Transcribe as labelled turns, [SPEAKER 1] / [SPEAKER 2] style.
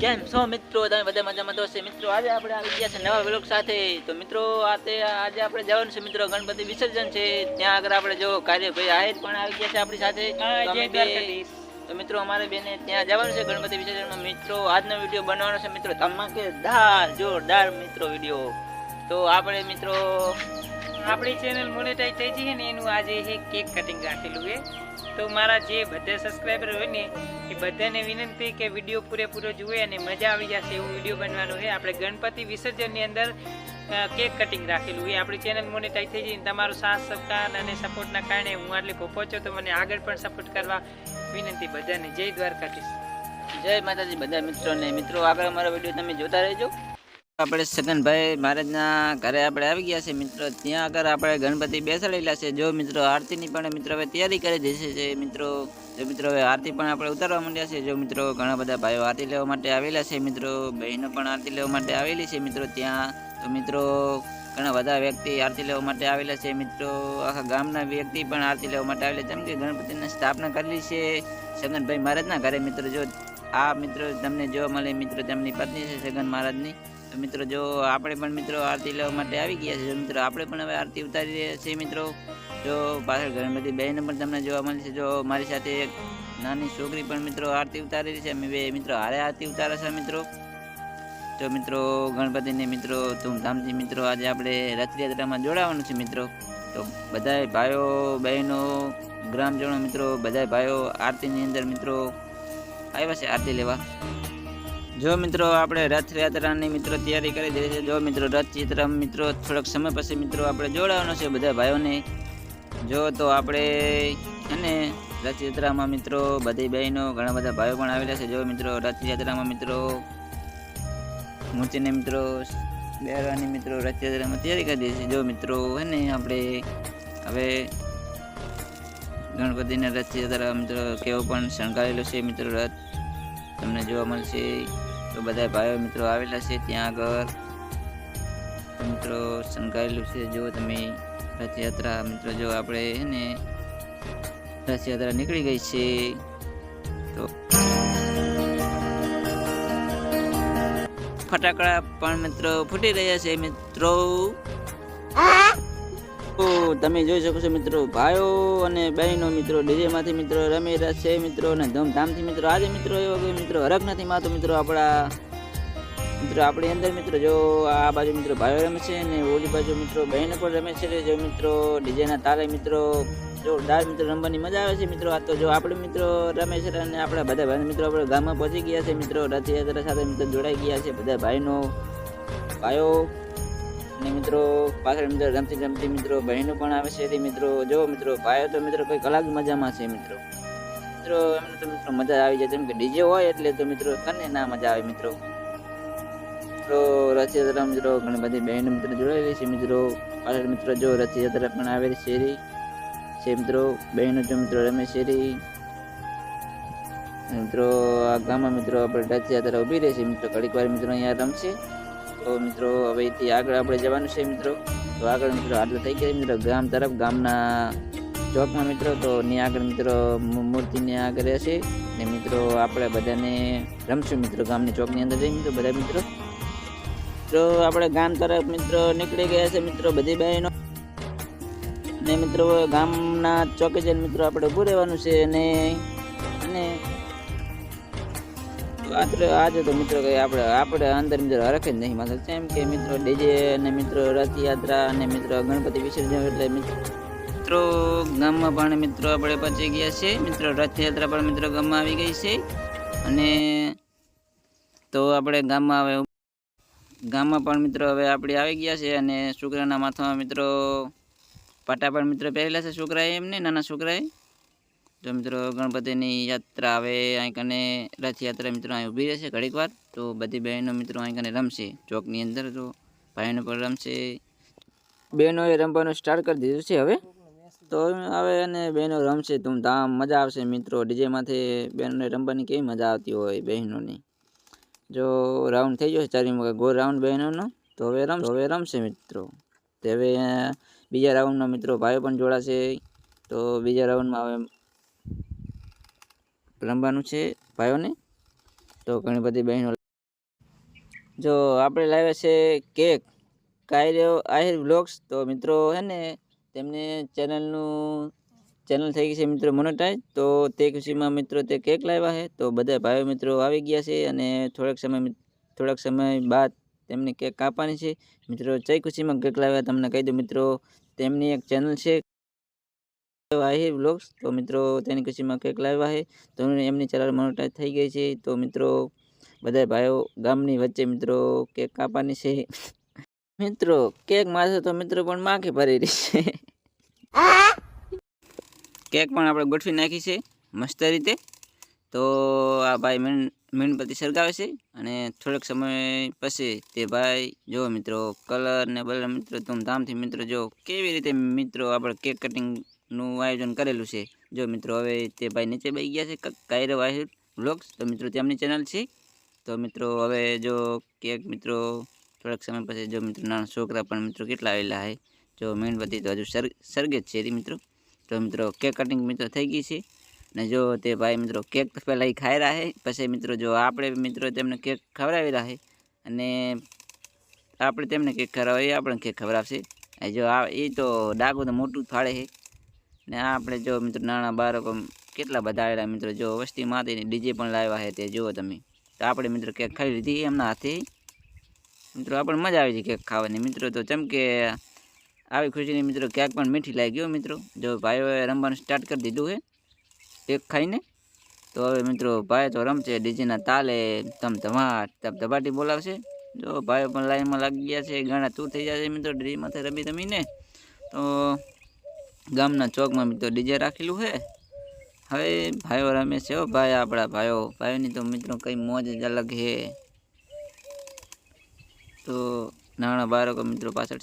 [SPEAKER 1] કેમ છો મિત્રો? તમે બધા મજામાં તો છે મિત્રો આજે આપણે આવી ગયા છે નવા વ્લોગ સાથે. તો મિત્રો આ તે આજે આપણે જવાનું છે મિત્રો ગણપતિ વિસર્જન છે. ત્યાં આગળ આપણે જો કાર્યભાઈ આહિર પણ આવી ગયા છે આપણી સાથે. તો મિત્રો અમારે બેને ત્યાં જવાનું છે ગણપતિ વિસર્જનમાં મિત્રો આજનો વીડિયો બનાવવાનો છે મિત્રો ધમાકેદાર જોરદાર મિત્રો વીડિયો. તો આપણે મિત્રો
[SPEAKER 2] આપણી ચેનલ મોનેટાઈઝ થઈ છે ને, એનું આજે એ કેક કટિંગ રાખેલું છે. તો મારા જે બધા સબસ્ક્રાઈબર હોય ને, એ બધાને વિનંતી કે વીડિયો પૂરેપૂરો જુએ અને મજા આવી જશે એવું વીડિયો બનવાનો છે. આપણે ગણપતિ વિસર્જનની અંદર કેક કટિંગ રાખેલું એ આપણી ચેનલ મોનેટાઈઝ થઈ જઈને તમારો સાથ, સહકાર અને સપોર્ટના કારણે હું આટલી પહોંચ્યો તો મને આગળ પણ સપોર્ટ કરવા વિનંતી બધાને. જય દ્વારકાધીશ.
[SPEAKER 1] જય માતાજી, બધા મિત્રોને, મિત્રો, આગળ અમારો વીડિયો તમે જોતા રહેજો. આપણે સગનભાઈ મહારાજના ઘરે આપણે આવી ગયા છે મિત્રો. ત્યાં આગળ આપણે ગણપતિ બેસાડેલા છે. જો મિત્રો આરતીની પણ મિત્રો હવે તૈયારી કરી દેશે છે મિત્રો. જો મિત્રો હવે આરતી પણ આપણે ઉતારવા માંડ્યા છે. જો મિત્રો ઘણા બધા ભાઈઓ આરતી લેવા માટે આવેલા છે મિત્રો. બહેનો પણ આરતી લેવા માટે આવેલી છે મિત્રો ત્યાં. તો મિત્રો ઘણા બધા વ્યક્તિ આરતી લેવા માટે આવેલા છે મિત્રો. આખા ગામના વ્યક્તિ પણ આરતી લેવા માટે આવેલા છે. જેમ કે ગણપતિની સ્થાપના કરેલી છે છગનભાઈ મહારાજના ઘરે મિત્રો. જો આ મિત્રો તમને જોવા મળે મિત્રો તેમની પત્ની છે છગન મહારાજની. તો મિત્રો જો આપણે પણ મિત્રો આરતી લેવા માટે આવી ગયા છે મિત્રો આપણે પણ હવે આરતી ઉતારી રહ્યા છીએ મિત્રો. જો પાછળ ઘણી બધી બહેનો પણ તમને જોવા મળે છે, જો મારી સાથે એક નાની છોકરી પણ મિત્રો આરતી ઉતારી રહી છે, અમે બે મિત્રો હારે આરતી ઉતારે છે મિત્રો. તો મિત્રો ગણપતિને મિત્રો ધૂમધામથી મિત્રો આજે આપણે રથયાત્રામાં જોડાવાનું છે મિત્રો. તો બધાય ભાઈઓ, બહેનો, ગ્રામજનો મિત્રો, બધાય ભાઈઓ આરતીની અંદર મિત્રો આવ્યા છે આરતી લેવા. જો મિત્રો આપણે રથયાત્રાની મિત્રો તૈયારી કરી દઈએ છીએ. જો મિત્રો રથયાત્રા મિત્રો થોડોક સમય પછી મિત્રો આપણે જોડાવાનો છે બધા ભાઈઓને. જો તો આપણે અને રથયાત્રામાં મિત્રો બધી બહેનો ઘણા બધા ભાઈઓ પણ આવેલા છે. જો મિત્રો રથયાત્રામાં મિત્રો મૂર્તિને મિત્રો બેરવાની મિત્રો રથયાત્રામાં તૈયારી કરી દઈએ છીએ. જો મિત્રો હે ને આપણે હવે ગણપતિને રથયાત્રા મિત્રો કેવો પણ શણગારેલો છે મિત્રો રથ. તમને જોવા મળશે. તો બધા ભાઈઓ મિત્રો આવેલા છે ત્યાં આગળ. મિત્રો શણગારેલું છે. જો તમે, રથયાત્રા મિત્રો, જો આપણે હે ને, રથયાત્રા નીકળી ગઈ છે. તો ફટાકડા પણ મિત્રો ફૂટી રહ્યા છે મિત્રો. તો તમે જોઈ શકો છો મિત્રો, ભાઈઓ અને બહેનો મિત્રો ડીજે માંથી મિત્રો રમી રહ્યા છે મિત્રો અને ધૂમધામથી મિત્રો, આજે મિત્રો એવો કોઈ મિત્રો હરખ નથી માતો મિત્રો આપણા, મિત્રો આપણી અંદર મિત્રો જો આ બાજુ મિત્રો ભાઈઓ રમે છે અને ઓલી બાજુ મિત્રો બહેનો પણ રમે છે, જો મિત્રો ડીજેના તારે મિત્રો જોરદાર મિત્રો રમવાની મજા આવે છે મિત્રો, આ તો જો આપણે મિત્રો રમે છે અને આપણા બધા ભાઈ મિત્રો આપણે ગામમાં પહોંચી ગયા છે મિત્રો, રથયાત્રા સાથે મિત્રો જોડાઈ ગયા છે બધા ભાઈનો ભાઈઓ. અને મિત્રો, પાછળ મિત્રો રમતી રમતી મિત્રો, બહેનો પણ આવે છે. તે મિત્રો જો મિત્રો, ભાઈઓ તો મિત્રો કંઈક અલગ મજામાં છે મિત્રો. મિત્રો, એમને તો મિત્રો મજા આવી જાય. જેમ કે ડીજે હોય એટલે તો મિત્રો કને ના મજા આવે મિત્રો. મિત્રો, રથયાત્રા મિત્રો, ઘણી બધી બહેનો મિત્રો જોડાયેલી છે મિત્રો. પાછળ મિત્રો જો રથયાત્રા પણ આવેલી છે. છે મિત્રો. બહેનો જો મિત્રો રમે છે. મિત્રો, આ ગામમાં મિત્રો આપણે રથયાત્રા ઊભી રહે છે. મિત્રો ઘડીક વાર મિત્રો અહીંયા રમશે. તો મિત્રો, હવે અહીંથી આગળ આપણે જવાનું છે મિત્રો. તો આગળ મિત્રો આટલું થઈ ગયા મિત્રો. ગામ તરફ, ગામના ચોકમાં મિત્રો. તો ની આગળ મિત્રો મૂર્તિની આગળ રહેશે. ને મિત્રો, આપણે બધાને રમશું મિત્રો ગામની ચોકની અંદર જઈ મિત્રો બધા મિત્રો. તો આપણે ગામ તરફ મિત્રો નીકળી ગયા છે મિત્રો બધી બહેનો. ને મિત્રો, ગામના ચોકે જઈને મિત્રો આપણે ઊભું રહેવાનું છે અને આજે તો મિત્રો કઈ આપણે આપણે અંદર મિત્રો હરખે જ નહીં. માથે કેમ કે મિત્રો ડીજે અને મિત્રો રથયાત્રા અને મિત્રો ગણપતિ વિસર્જન એટલે મિત્રો મિત્રો ગામમાં પણ મિત્રો આપણે પહોંચી ગયા છે મિત્રો રથયાત્રા પણ મિત્રો ગામમાં આવી ગઈ છે. અને તો આપણે ગામમાં હવે ગામમાં પણ મિત્રો હવે આપણે આવી ગયા છે અને છોકરાના માથામાં મિત્રો પાટા પણ મિત્રો પહેરેલા છે છોકરાએ એમને, નાના છોકરાએ. જો મિત્રો ગણપતિની યાત્રા આવે અહીં કને રથયાત્રા મિત્રો અહીં ઊભી રહેશે ઘડીક વાર. તો બધી બહેનો મિત્રો અહીં કને રમશે ચોકની અંદર. તો ભાઈનો પણ રમશે. બહેનોએ રમવાનું સ્ટાર્ટ કરી દીધું છે હવે. તો હવે અને બહેનો રમશે, ધૂમધામ, મજા આવશે મિત્રો. ડીજેમાંથી બહેનોને રમવાની કેવી મજા આવતી હોય બહેનોની. જો રાઉન્ડ થઈ ગયો છે ચારી ગોળ રાઉન્ડ બહેનોનો. તો હવે રમ હવે રમશે મિત્રો. તો હવે બીજા રાઉન્ડના મિત્રો ભાઈઓ પણ જોડાશે. તો બીજા રાઉન્ડમાં હવે રમવાનું છે ભાઈઓને? તો ઘણી બધી બહેનો જો આપણે લાવ્યા છે કેક. કાયરો આહિર બ્લોગ્સ. તો મિત્રો હે ને, તેમને ચેનલનું, ચેનલ થઈ ગઈ છે મિત્રો મોનેટાઈઝ. તો તે ખુશીમાં મિત્રો તે કેક લાવ્યા છે. તો બધા ભાઈઓ મિત્રો આવી ગયા છે અને થોડાક સમય થોડાક સમય બાદ તેમને કેક કાપવાની છે. મિત્રો જય ખુશીમાં કેક લાવ્યા. તમને કહી દઉં મિત્રો, તેમની એક ચેનલ છે આહિર બ્લોગ્સ તો મિત્રો, તેની ખુશીમાં કેક લાવ્યા છે તો એમની ચરાર મોનોટાઈઝ થઈ ગઈ છે. તો મિત્રો બધા ભાઈઓ ગામની વચ્ચે મિત્રો કેક કાપવાની છે. મિત્રો, કેક મારશે તો મિત્રો પણ માખી ભરી રહી છે. કેક પણ આપણે ગોઠવી નાખી છે, મસ્ત રીતે. તો આ ભાઈ મીણ મીણબત્તી સળગાવે છે અને થોડોક સમય પછી તે ભાઈ, જો મિત્રો કલર ને બલર મિત્રો ધૂમધામથી મિત્રો જો કેવી રીતે મિત્રો આપણે કેક કટિંગનું આયોજન કરેલું છે. જો મિત્રો, હવે તે ભાઈ નીચે બહી ગયા છે કાયરો વાહિર વ્લોગ્સ તો મિત્રો તેમની ચેનલ છે. તો મિત્રો, હવે જો કેક મિત્રો, થોડાક સમય પછી જો મિત્રો નાના છોકરા પણ મિત્રો કેટલા આવેલા છે જો મીણબત્તી તો હજુ સર જ છે મિત્રો. તો મિત્રો કેક કટિંગ મિત્રો થઈ ગઈ છે. ને જો તે ભાઈ મિત્રો કેક પહેલાં એ ખાઈ રહ્યા પછી મિત્રો જો આપણે મિત્રો તેમને કેક ખવડાવી રહ્યા છે અને આપણે તેમને કેક ખવડાવીએ એ આપણે કેક ખવડાવશે. જો આ એ તો ડાકું તો મોટું ફાળે છે ને આપણે જો મિત્રો નાના બાળકો કેટલા બધા આવેલા મિત્રો જો વસ્તી માતાની ડીજે પણ લાવ્યા છે તે જુઓ તમે. તો આપણે મિત્રો કેક ખાઈ લીધી એમના હાથે. મિત્રો આપણને મજા આવી છે કેક ખાવાની. મિત્રો તો જેમ કે આવી ખુશીની મિત્રો કેક પણ મીઠી લાગી ગયો મિત્રો. જો ભાઈઓએ રમવાનું સ્ટાર્ટ કરી દીધું છે કેક ખાઈને. તો હવે મિત્રો ભાઈ તો રમશે ડીજેના તાલે તમ ધમાટ તમ ધબાટી બોલાવશે. જો ભાઈઓ પણ લાઈનમાં લાગી ગયા છે ઘણા તૂર થઈ જશે મિત્રો ડ્રીમાંથી માથે રમી રમીને. તો ગામના ચોકમાં મિત્રો ડીજે રાખેલું છે. હવે ભાઈઓ રમે છે ભાઈ, આપણા ભાઈઓ. ભાઈઓની તો મિત્રો કઈ મોજ જ અલગ છે. તો નાના બાળકો મિત્રો પાછળ